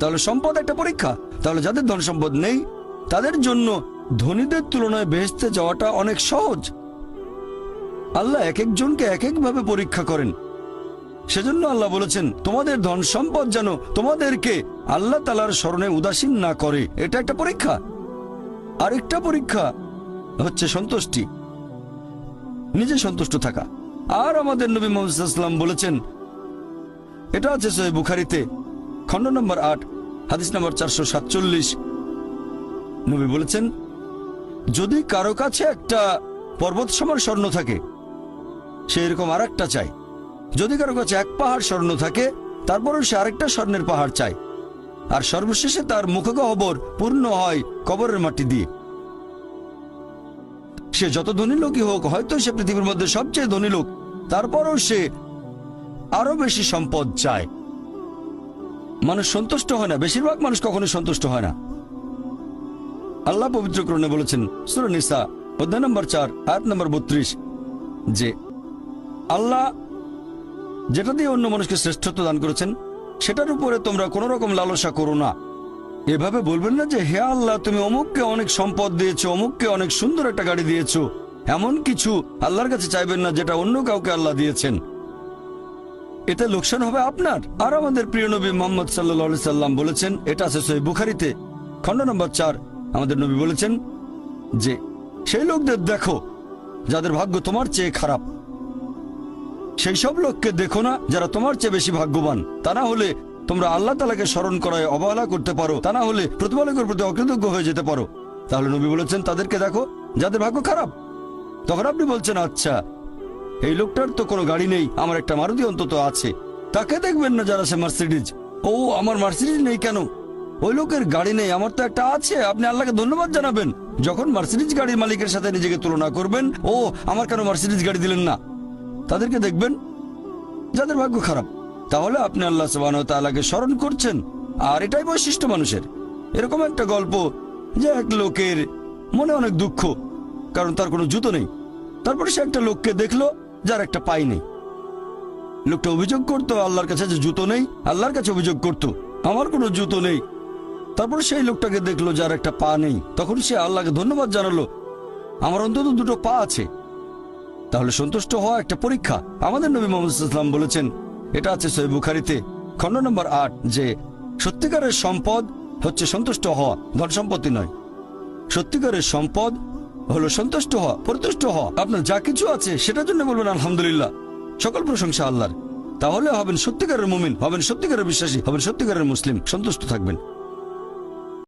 তাহলে সম্পদ একটা পরীক্ষা। তাহলে যাদের ধন সম্পদ নেই, তাদের জন্য ধনীদের তুলনায় বেহেস্তে যাওয়াটা অনেক সহজ। আল্লাহ এক একজনকে এক একভাবে পরীক্ষা করেন। সেজন্য আল্লাহ বলেছেন, তোমাদের ধন সম্পদ যেন তোমাদেরকে আল্লাহ তালার স্মরণে উদাসীন না করে। এটা একটা পরীক্ষা। আরেকটা পরীক্ষা হচ্ছে সন্তুষ্টি। নিজে সন্তুষ্ট থাকা। আর আমাদের নবী মোহাম্মদাম বলেছেন, এটা আছে সহি বুখারিতে খণ্ড নম্বর আট, হাদিস নম্বর চারশো সাতচল্লিশ। নবী বলেছেন, যদি কারও কাছে একটা পর্বত সমান স্বর্ণ থাকে, সে এরকম আর একটা চায়। যদি কারও কাছে এক পাহাড় স্বর্ণ থাকে, তারপরেও সে আরেকটা স্বর্ণের পাহাড় চায়। আর সর্বশেষে তার মুখগহ্বর পূর্ণ হয় কবরের মাটি দিয়ে। সে যত ধনী লোকই হোক, হয়তো সে পৃথিবীর মধ্যে সবচেয়ে ধনী লোক, তারপরও সে আরও বেশি সম্পদ চায়। মানুষ সন্তুষ্ট হয় না। বেশিরভাগ মানুষ কখনো সন্তুষ্ট হয় না। আল্লাহ পবিত্র করণে বলেছেন, সুরা নিসা, অধ্যায় নম্বর চার, আয়াত নম্বর বত্রিশ, যে আল্লাহ যেটা দিয়ে অন্য মানুষকে শ্রেষ্ঠত্ব দান করেছেন, সেটার উপরে তোমরা কোনো রকম লালসা করো না। এভাবে বলবেন না যে, হে আল্লাহ, তুমি অমুককে অনেক সম্পদ দিয়েছ, অমুককে অনেক সুন্দর একটা গাড়ি দিয়েছ। এমন কিছু আল্লাহর কাছে চাইবেন না, যেটা অন্য কাউকে আল্লাহ দিয়েছেন। এতে লোকসান হবে আপনার। আর আমাদের প্রিয় নবী মোহাম্মদ সাল্লা সাল্লাম বলেছেন, এটা আছে সহি বুখারিতে, খণ্ড নম্বর চার, আমাদের নবী বলেছেন যে, সেই লোকদের দেখো, যাদের ভাগ্য তোমার চেয়ে খারাপ। সেই সব লোককে দেখো না, যারা তোমার চেয়ে বেশি ভাগ্যবান। তা না হলে তোমরা আল্লাহ তালাকে স্মরণ করায় অবহেলা করতে পারো। তা না হলে প্রতিপালকের প্রতি অকৃতজ্ঞ হয়ে যেতে পারো। তাহলে নবী বলেছেন, তাদেরকে দেখো, যাদের ভাগ্য খারাপ। তখন আপনি বলছেন আচ্ছা এই লোকটার তো কোনো গাড়ি নেই, আমার একটা মারুতি অন্তত আছে। তাকে দেখবেন না যারা সে মার্সিডিজ। ও আমার মার্সিডিজ নেই কেন? ওই লোকের গাড়ি নেই, আমার তো একটা আছে, আপনি আল্লাহকে ধন্যবাদ জানাবেন। যখন মার্সিডিজ গাড়ির মালিকের সাথে নিজেকে তুলনা করবেন, ও আমার কেন মার্সিডিজ গাড়ি দিলেন না? তাদেরকে দেখবেন, যাদের ভাগ্য খারাপ। তাহলে আপনি আল্লাহ তাআলাকে স্মরণ করছেন, আর এটাই বৈশিষ্ট্য মানুষের। এরকম একটা গল্প যে এক লোকের মনে অনেক দুঃখ, কারণ তার কোনো জুতো নেই। তারপরে সে একটা লোককে দেখল যার একটা পাই নেই। লোকটা অভিযোগ করতো, আল্লাহর কাছে যে জুতো নেই, আল্লাহর কাছে অভিযোগ করতো, আমার কোনো জুতো নেই। তারপর সেই লোকটাকে দেখল যার একটা পা নেই। তখন সে আল্লাহকে ধন্যবাদ জানালো, আমার অন্তত দুটো পা আছে। তাহলে সন্তুষ্ট হওয়া একটা পরীক্ষা। আমাদের নবী মোহাম্মদ বলেছেন, এটা আছে সহি বুখারিতে, খণ্ড নম্বর আট, যে সত্যিকারের সম্পদ হচ্ছে সন্তুষ্ট হওয়া, ধন সম্পত্তি নয়। সত্যিকারের সম্পদ হলো সন্তুষ্ট হওয়া, পরিতুষ্ট হওয়া। আপনার যা কিছু আছে, সেটার জন্য বলবেন আলহামদুলিল্লাহ। সকল প্রশংসা আল্লাহর। তাহলে হবেন সত্যিকারের মুমিন, হবেন সত্যিকারের বিশ্বাসী, হবেন সত্যিকারের মুসলিম। সন্তুষ্ট থাকবেন।